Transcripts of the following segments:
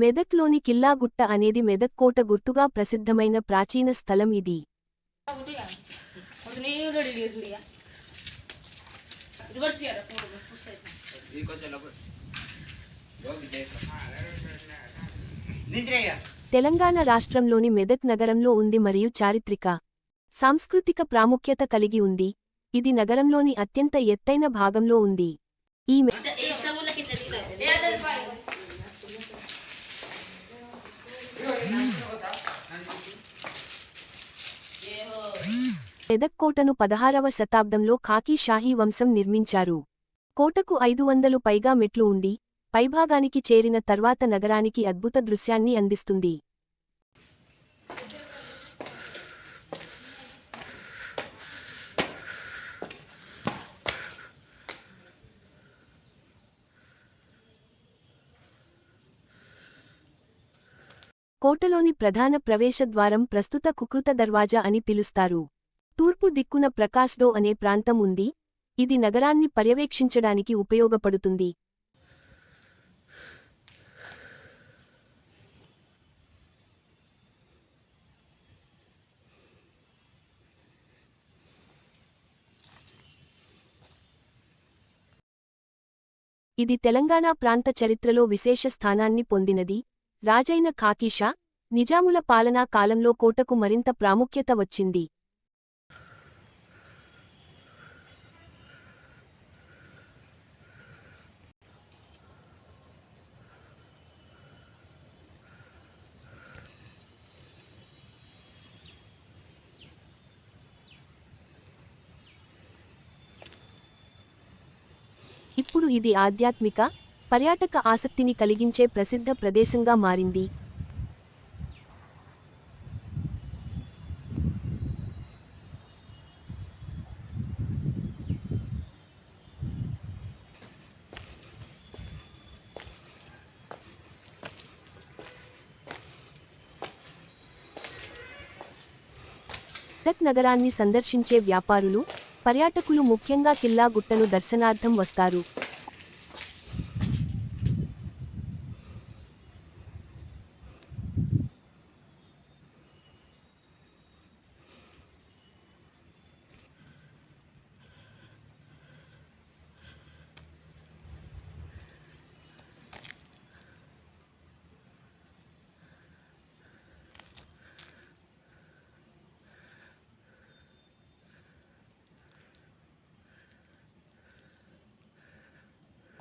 మెదక్లోని కిల్లాగుట్ట అనేది మెదక్ కోట గుర్తుగా ప్రసిద్ధమైన ప్రాచీన స్థలం ఇది. తెలంగాణ రాష్ట్రంలోని మెదక్ నగరంలో ఉంది మరియు చారిత్రక సాంస్కృతిక ప్రాముఖ్యత కలిగి ఉంది. ఇది నగరంలోని అత్యంత ఎత్తైన భాగంలో ఉంది. ఈ మెదక్ కోటను పదహారవ శతాబ్దంలో ఖాకీ షాహీ వంశం నిర్మించారు. కోటకు ఐదు వందలు పైగా మెట్లు ఉండి పైభాగానికి చేరిన తర్వాత నగరానికి అద్భుత దృశ్యాన్ని అందిస్తుంది. కోటలోని ప్రధాన ప్రవేశద్వారం ప్రస్తుత కుకృత దర్వాజా అని పిలుస్తారు. తూర్పు దిక్కున ప్రకాశ్డో అనే ప్రాంతం ఉంది. ఇది నగరాన్ని పర్యవేక్షించడానికి ఉపయోగపడుతుంది. ఇది తెలంగాణ ప్రాంత చరిత్రలో విశేష స్థానాన్ని పొందినది. రాజైన ఖాకీషా నిజాముల పాలనా కాలంలో కోటకు మరింత ప్రాముఖ్యత వచ్చింది. ఇప్పుడు ఇది ఆధ్యాత్మిక పర్యాటక ఆసక్తిని కలిగించే ప్రసిద్ధ ప్రదేశంగా మారింది. మెదక్ నగరాన్ని సందర్శించే వ్యాపారులు పర్యాటకులు ముఖ్యంగా కిల్లా గుట్టను దర్శనార్థం వస్తారు.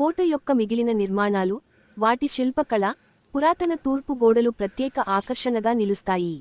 కోట యొక్క మిగిలిన నిర్మాణాలు వాటి శిల్పకళ పురాతన తూర్పు గోడలు ప్రత్యేక ఆకర్షణగా నిలుస్తాయి.